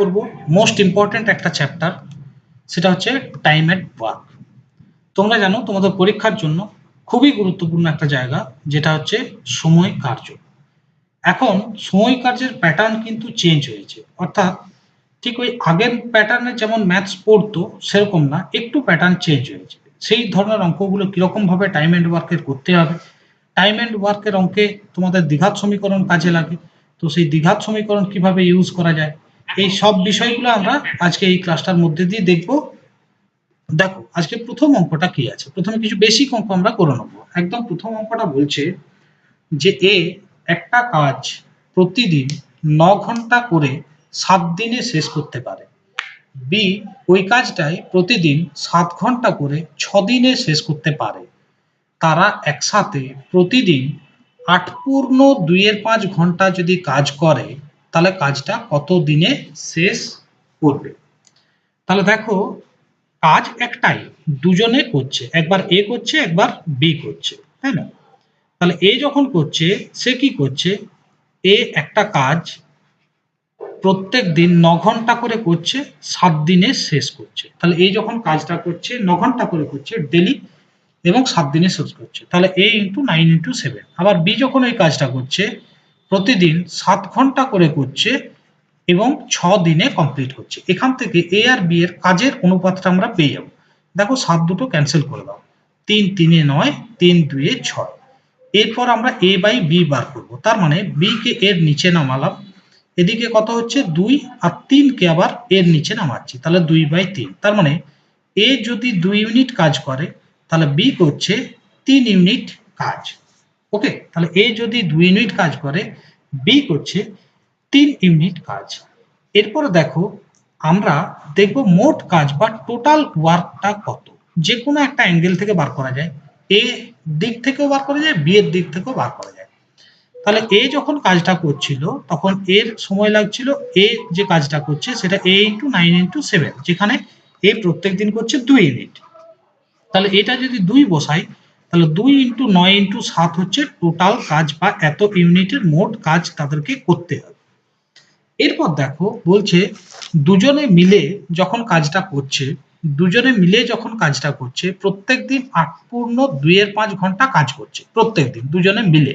করব most important একটা chapter সেটা হচ্ছে টাইম অ্যাট ওয়ার্ক তোমরা জানো তোমাদের পরীক্ষার জন্য খুবই গুরুত্বপূর্ণ একটা জায়গা, যেটা হচ্ছে সময় কার্য। এখন সময় কার্যের প্যাটার্ন কিন্তু চেঞ্জ হয়েছে। অর্থাৎ ঠিক ওই আগের প্যাটার্নে যেমন ম্যাথস পড়তো, সেরকম না, একটু প্যাটার্ন চেঞ্জ হয়েছে। সেই ধরনের অঙ্কগুলো কীরকম ভাবে টাইম অ্যান্ড ওয়ার্কের করতে হবে? টাইম অ্যান্ড ওয়ার্কের অঙ্কে তোমাদের দ্বিঘাত সমীকরণ কাজে লাগে। তো সেই দ্বিঘাত সমীকরণ কীভাবে ইউজ করা যায়? এই সব বিষয়গুলো আমরা আজকে এই ক্লাসটার মধ্যে দিয়ে দেখব। দেখো, আজকে প্রথম অঙ্কটা কি আছে? প্রথমে কিছু বেসিক অঙ্ক আমরা করে নেব। একদম প্রথম অঙ্কটা বলছে যে এ একটা কাজ প্রতিদিন ন ঘণ্টা করে সাত দিনে শেষ করতে পারে। বি, ওই কাজটাই প্রতিদিন সাত ঘণ্টা করে ছ দিনে শেষ করতে পারে। তারা একসাথে প্রতিদিন আট পূর্ণ দুইয়ের পাঁচ ঘণ্টা যদি কাজ করে তাহলে কাজটা কত দিনে শেষ করবে? তাহলে দেখো, কাজ একটাই, দুজনে করছে, একবার এ করছে, একবার বি করছে, তাই না? তাহলে এ যখন করছে, সে কি করছে? এ একটা কাজ প্রত্যেক দিন ন ঘণ্টা করে করছে, সাত দিনে শেষ করছে। তাহলে এই যখন কাজটা করছে, ন ঘণ্টা করে করছে ডেলি এবং সাত দিনে শেষ করছে। তাহলে A into nine into seven. আবার বি যখন এই কাজটা করছে প্রতিদিন সাত ঘণ্টা করে করছে এবং ছ দিনে কমপ্লিট হচ্ছে। এখান থেকে এ আর বি এর কাজের অনুপাতটা আমরা পেয়ে যাব। দেখো সাত দুটো ক্যান্সেল করে দাও। তিন, তিনে নয়, তিন, দুয়ে ছয়। এরপর আমরা এ বাই বি বার করব। তার মানে বি কে এর নিচে নামালাম। এদিকে কত হচ্ছে? দুই আর তিনকে আবার এর নিচে নামাচ্ছি। তাহলে দুই বাই তিন। তার মানে এ যদি দুই ইউনিট কাজ করে, তাহলে বি করছে তিন ইউনিট কাজ। ওকে, তাহলে এ যদি দুই ইউনিট কাজ করে বি করছে তিন ইউনিট কাজ। এরপরে দেখো, আমরা দেখব মোট কাজ বা টোটাল ওয়ার্কটা কত। যে কোনো একটা অ্যাঙ্গেল থেকে বার করা যায়। এ দিক থেকেও বার করা যায় বি এর দিক থেকেও বার করা যায়। তাহলে এ যখন কাজটা করছিল, তখন এর সময় লাগছিল এ যে কাজটা করছে, সেটা A into nine into seven যেখানে এ প্রত্যেক দিন করছে দুই ইউনিট। তাহলে এটা যদি দুই বসাই তাহলে দুই ইন্টু নয় ইন্টু সাত হচ্ছে টোটাল কাজ বা এত ইউনিটের মোট কাজ তাদেরকে করতে হবে। এরপর দেখো বলছে, দুজনে মিলে যখন কাজটা করছে, দুজনে মিলে যখন কাজটা করছে, প্রত্যেক দিন আট পূর্ণ দুইয়ের পাঁচ ঘণ্টা কাজ করছে, প্রত্যেক দিন দুজনে মিলে।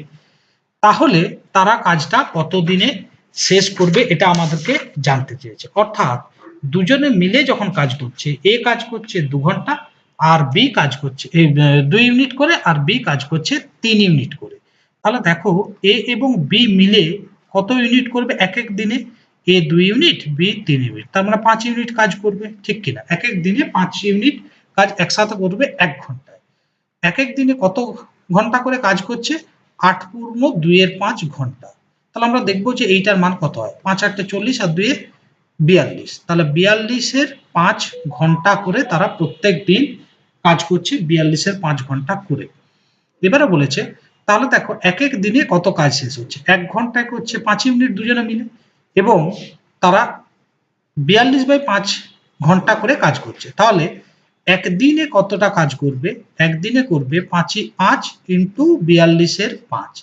তাহলে তারা কাজটা কতদিনে শেষ করবে এটা আমাদেরকে জানতে চেয়েছে। অর্থাৎ দুজনে মিলে যখন কাজ করছে, এ কাজ করছে দু ঘণ্টা আর বি কাজ করছে দুই ইউনিট করে আর বি কাজ করছে তিন ইউনিট করে। তাহলে দেখো, এ এবং বি মিলে কত ইউনিট করবে এক এক দিনে? এ দুই ইউনিট, বি তিন ইউনিট। তার মানে পাঁচ ইউনিট কাজ করবে, ঠিক কিনা? এক এক দিনে পাঁচ ইউনিট কাজ একসাথে করবে এক ঘন্টায়। এক এক দিনে কত ঘণ্টা করে কাজ করছে? আট পূর্ণ দুইয়ের পাঁচ ঘণ্টা। তাহলে আমরা দেখব যে এইটার মান কত হয়? পাঁচ আটটে চল্লিশ আর দুইয়ে বিয়াল্লিশ। তাহলে বিয়াল্লিশের পাঁচ ঘণ্টা করে তারা প্রত্যেক দিন কাজ করছে বিয়াল্লিশের পাঁচ ঘণ্টা করে। এবারে বলেছে, তাহলে দেখো, এক এক দিনে কত কাজ শেষ হচ্ছে? এক ঘন্টায় করছে পাঁচ মিনিট দুজনে মিলে। এবং তারা বিয়াল্লিশ বাই পাঁচ ঘণ্টা করে কাজ করছে। তাহলে একদিনে কতটা কাজ করবে? একদিনে করবে পাঁচই পাঁচ ইন্টু বিয়াল্লিশের পাঁচ।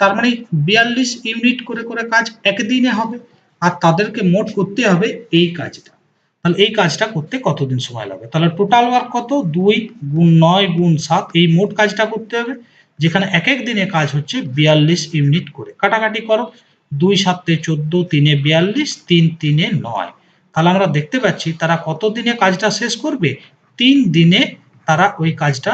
তার মানে বিয়াল্লিশ ইউনিট করে করে কাজ একদিনে হবে। আর তাদেরকে মোট করতে হবে এই কাজটা। তাহলে এই কাজটা করতে কতদিন সময় লাগবে? তাহলে টোটাল ওয়ার্ক কত? দুই গুণ নয় গুণ সাত, এই মোট কাজটা করতে হবে, যেখানে এক এক দিনে কাজ হচ্ছে বিয়াল্লিশ ইউনিট করে। কাটাকাটি করো, দুই সাতে চোদ্দ, তিনে বিয়াল্লিশ, তিন তিনে নয়। তাহলে আমরা দেখতে পাচ্ছি তারা কত দিনে কাজটা শেষ করবে? তিন দিনে তারা ওই কাজটা